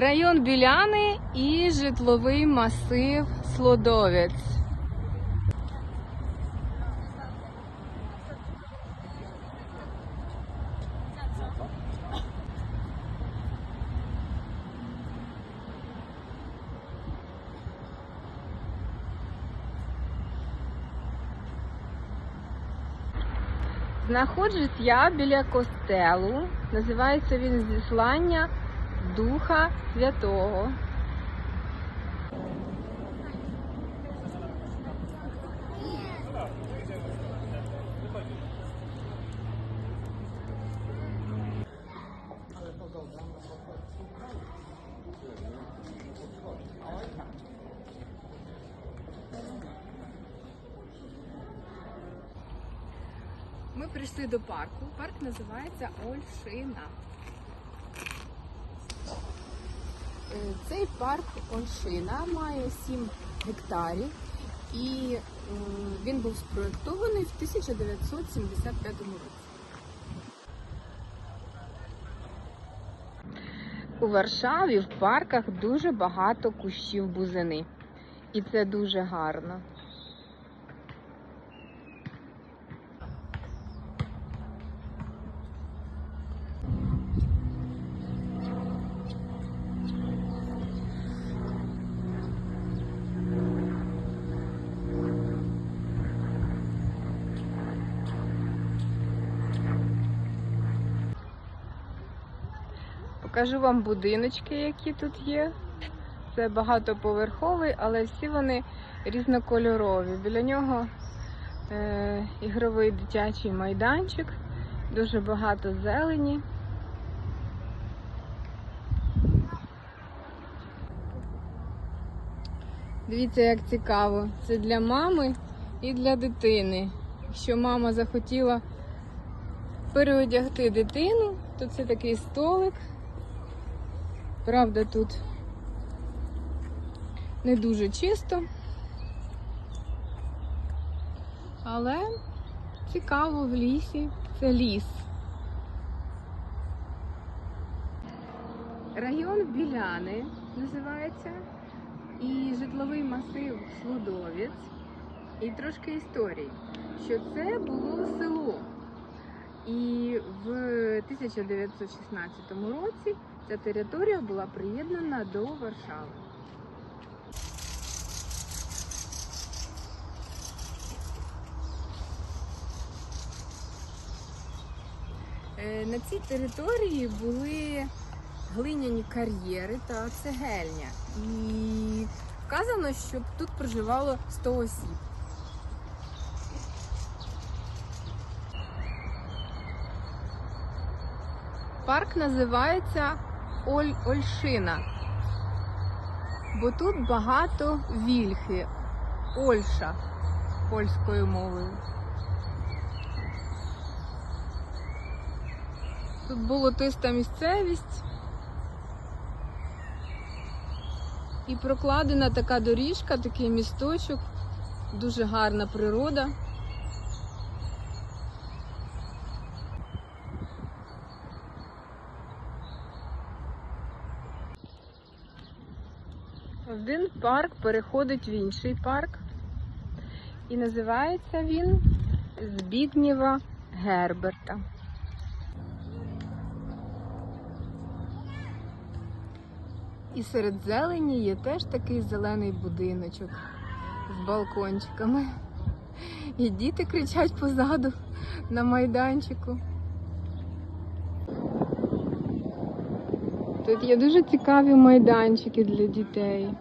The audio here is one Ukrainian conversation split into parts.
Район Біляни і житловий масив Слодовець. Знаходжусь я біля костелу. Називається він Зіслання Духа Святого. Ми прийшли до парку. Парк називається Ольшина. Е, Цей парк Оншина має 7 гектарів і е, він був спроєктований в 1975 році. У Варшаві в парках дуже багато кущів бузини. І це дуже гарно. Покажу вам будиночки, які тут є. Це багатоповерховий, але всі вони різнокольорові. Біля нього е, ігровий дитячий майданчик, дуже багато зелені. Дивіться, як цікаво. Це для мами і для дитини. Якщо мама захотіла переодягти дитину, то це такий столик. Правда, тут не дуже чисто. Але цікаво в лісі. Це ліс. Район Біляни називається. І житловий масив Слудовець. І трошки історії, що це було село. І в 1916 році ця територія була приєднана до Варшави. Е, На цій території були глиняні кар'єри та цегельня. І вказано, що тут проживало 100 осіб. Парк називається Оль Ольшина, бо тут багато вільхи, Ольша польською мовою. Тут болотиста місцевість і прокладена така доріжка, такий місточок, дуже гарна природа. Один парк переходить в інший парк. І називається він Збігнєва Герберта. І серед зелені є теж такий зелений будиночок з балкончиками. І діти кричать позаду на майданчику. Тут є дуже цікаві майданчики для дітей.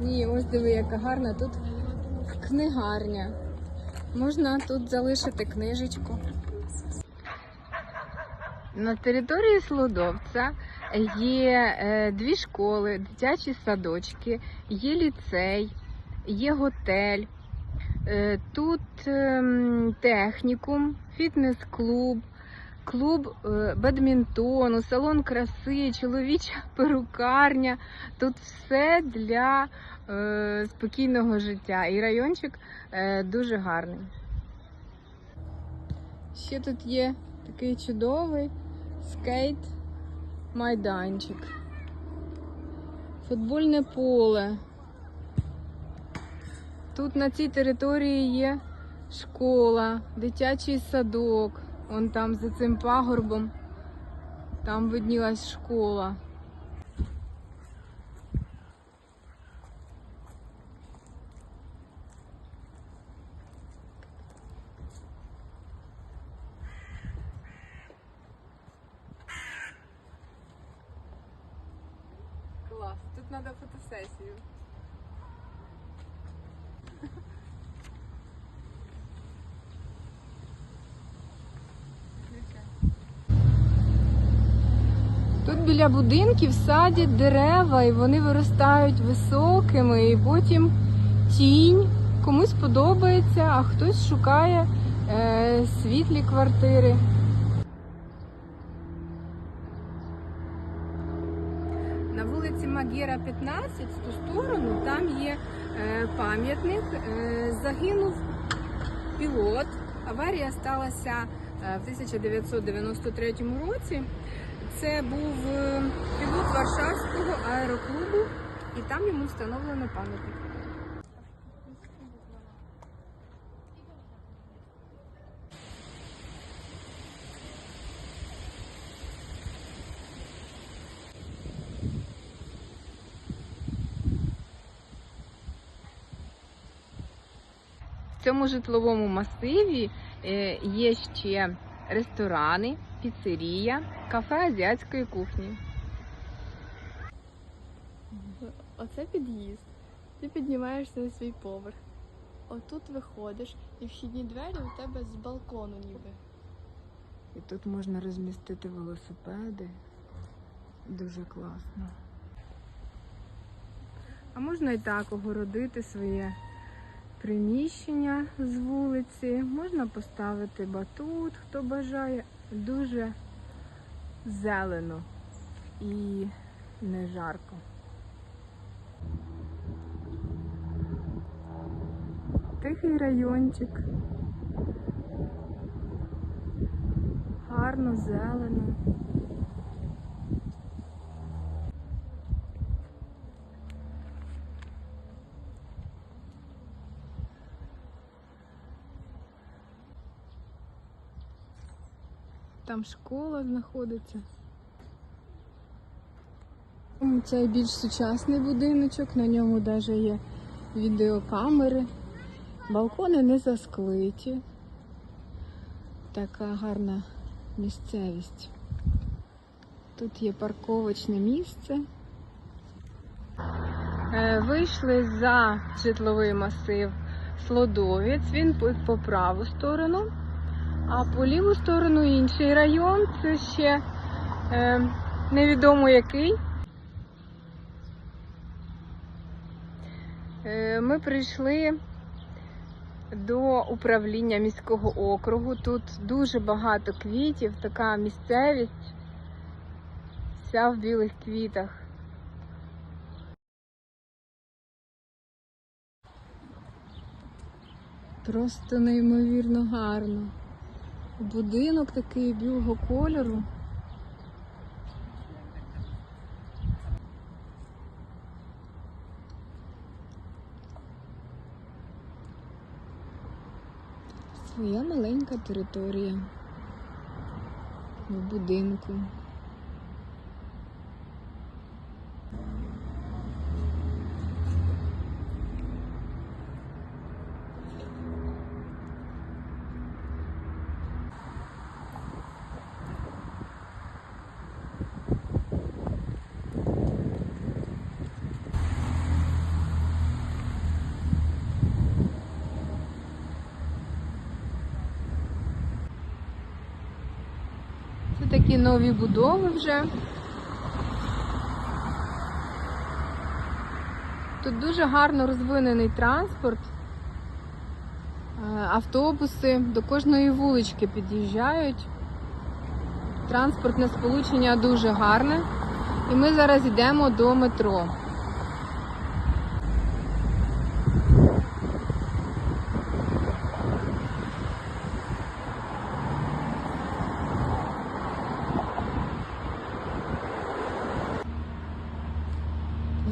Ні, ось диви, яка гарна тут книгарня. Можна тут залишити книжечку. На території Слодовця є е, дві школи, дитячі садочки, є ліцей, є готель. Е, Тут ем, технікум, фітнес-клуб, клуб е, бадмінтону, салон краси, чоловіча перукарня. Тут все для е, спокійного життя. І райончик дуже гарний. Ще тут є такий чудовий скейт майданчик. Футбольне поле. Тут на цій території є школа, дитячий садок. Вон там за цим пагорбом. Там виднілась школа. Клас, тут треба фотосесію. Тут біля будинків садять дерева, і вони виростають високими, і потім тінь. Комусь подобається, а хтось шукає е, світлі квартири. На вулиці Магєра 15, в ту сторону, там є е, пам'ятник. Е, загинув пілот. Аварія сталася е, в 1993 році. Це був е, пілот Варшавського аероклубу, і там йому встановлено пам'ятник. В цьому житловому масиві е, є ще ресторани, піцерія, кафе азіатської кухні. Оце під'їзд. Ти піднімаєшся на свій поверх. Отут виходиш, і вхідні двері у тебе з балкону ніби. І тут можна розмістити велосипеди. Дуже класно. А можна і так огородити своє приміщення з вулиці. Можна поставити батут, хто бажає. Дуже зелено і не жарко. Тихий райончик. Гарно, зелено. Там школа знаходиться. Це більш сучасний будиночок, на ньому навіть є відеокамери. Балкони не засклиті. Така гарна місцевість. Тут є парковочне місце. Е, Вийшли за житловий масив Слодовець, він по- по праву сторону, а по ліву сторону інший район. Це ще е, невідомо який. Е, Ми прийшли до управління міського округу. Тут дуже багато квітів, така місцевість, вся в білих квітах. Просто неймовірно гарно. Будинок такий білого кольору. Своя маленька територія в будинку. Це такі нові будови вже. Тут дуже гарно розвинений транспорт. Е, Автобуси до кожної вулички під'їжджають. Транспортне сполучення дуже гарне. І ми зараз йдемо до метро.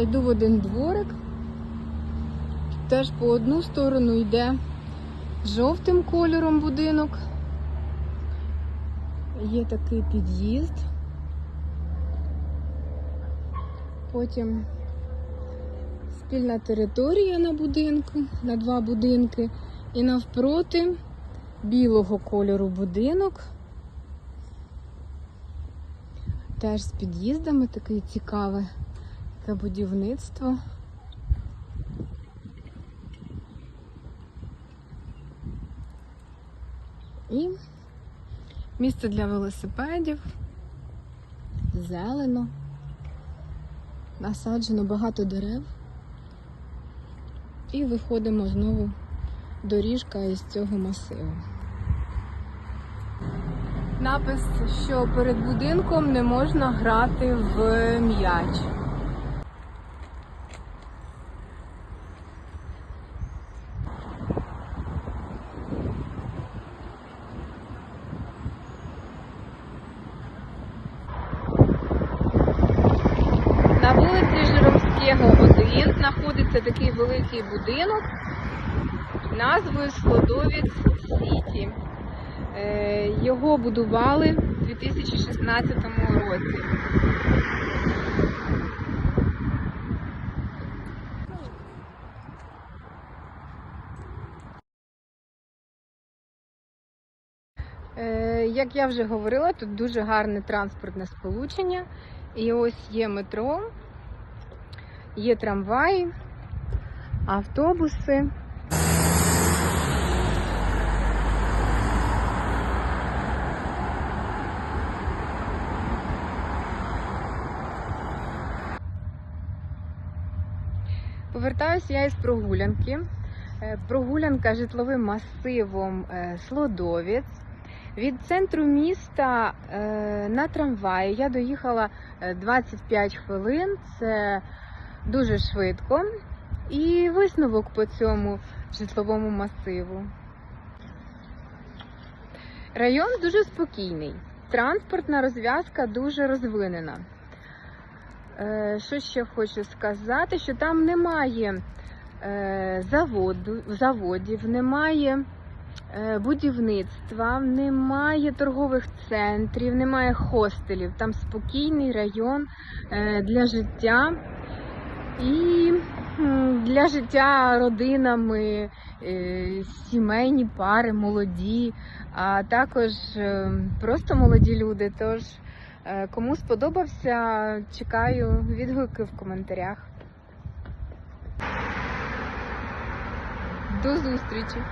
Зайду в один дворик. Теж по одну сторону йде жовтим кольором будинок. Є такий під'їзд. Потім спільна територія на будинку, на два будинки. І навпроти білого кольору будинок. Теж з під'їздами таке цікаве таке будівництво. І місце для велосипедів, зелено, насаджено багато дерев. І виходимо знову доріжка із цього масиву. Напис, що перед будинком не можна грати в м'яч. На вулиці Жиромського 1 знаходиться такий великий будинок назвою Слодовіць Сіті. Е, Його будували у 2016 році. Е, Як я вже говорила, тут дуже гарне транспортне сполучення. І ось є метро, є трамваї, автобуси. Повертаюся я із прогулянки. Е, Прогулянка житловим масивом е, Слодовець. Від центру міста е, на трамваї я доїхала е, 25 хвилин. Це дуже швидко. І висновок по цьому житловому масиву. Район дуже спокійний. Транспортна розв'язка дуже розвинена. Е, Що ще хочу сказати, що там немає е, заводу, заводів, немає е, будівництва, немає торгових центрів, немає хостелів. Там спокійний район для життя і для життя родинами, е, сімейні пари, молоді, а також е, просто молоді люди. Тож Е, Кому сподобався, чекаю відгуки в коментарях. До зустрічі!